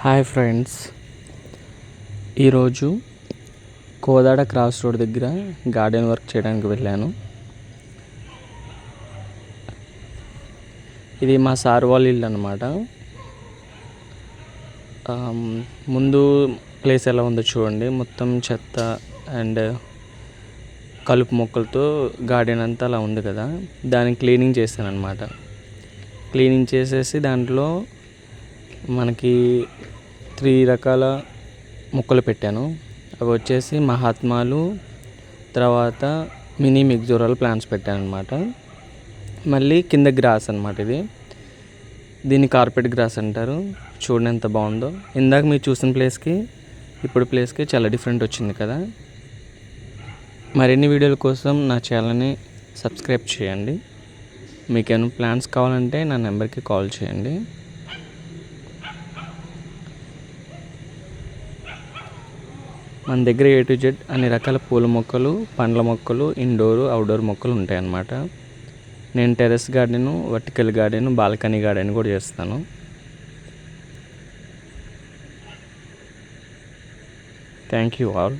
Hi friends. ఈరోజు Kodad cross road దగ్గర garden work చేయడానికి వెళ్ళాను. ఇది మా సార్ వాళ్ళ ఇల్లు అనమాట ముందు ప్లేస్ ఎలా ఉందో చూడండి. మొత్తం చెత్త అండ్ కలుపు మొక్కలతో గార్డెన్ అంతా అలా ఉంది కదా. దాన్ని క్లీనింగ్ చేశాను అనమాట క్లీనింగ్ చేసేసి దాంట్లో మనకి త్రీ రకాల మొక్కలు పెట్టాను. అవి వచ్చేసి మహాత్మాలు తర్వాత మినీ మిగ్జోరల్ ప్లాంట్స్ పెట్టాను అనమాట మళ్ళీ కింద గ్రాస్ అనమాట ఇది. దీన్ని కార్పెట్ గ్రాస్ అంటారు. చూడండి ఎంత బాగుందో. ఇందాక మీరు చూసిన ప్లేస్కి ఇప్పుడు ప్లేస్కి చాలా డిఫరెంట్ వచ్చింది కదా. మరిన్ని వీడియోల కోసం నా ఛానల్ని సబ్స్క్రైబ్ చేయండి. మీకు ఏమైనా ప్లాన్స్ కావాలంటే నా నెంబర్కి కాల్ చేయండి. మన దగ్గర ఏ టు జెడ్ అన్ని రకాల పూల మొక్కలు పండ్ల మొక్కలు ఇండోర్ అవుట్డోర్ మొక్కలు ఉంటాయి అన్నమాట నేను terrace garden vertical garden balcony garden కూడా చేస్తాను. Thank you all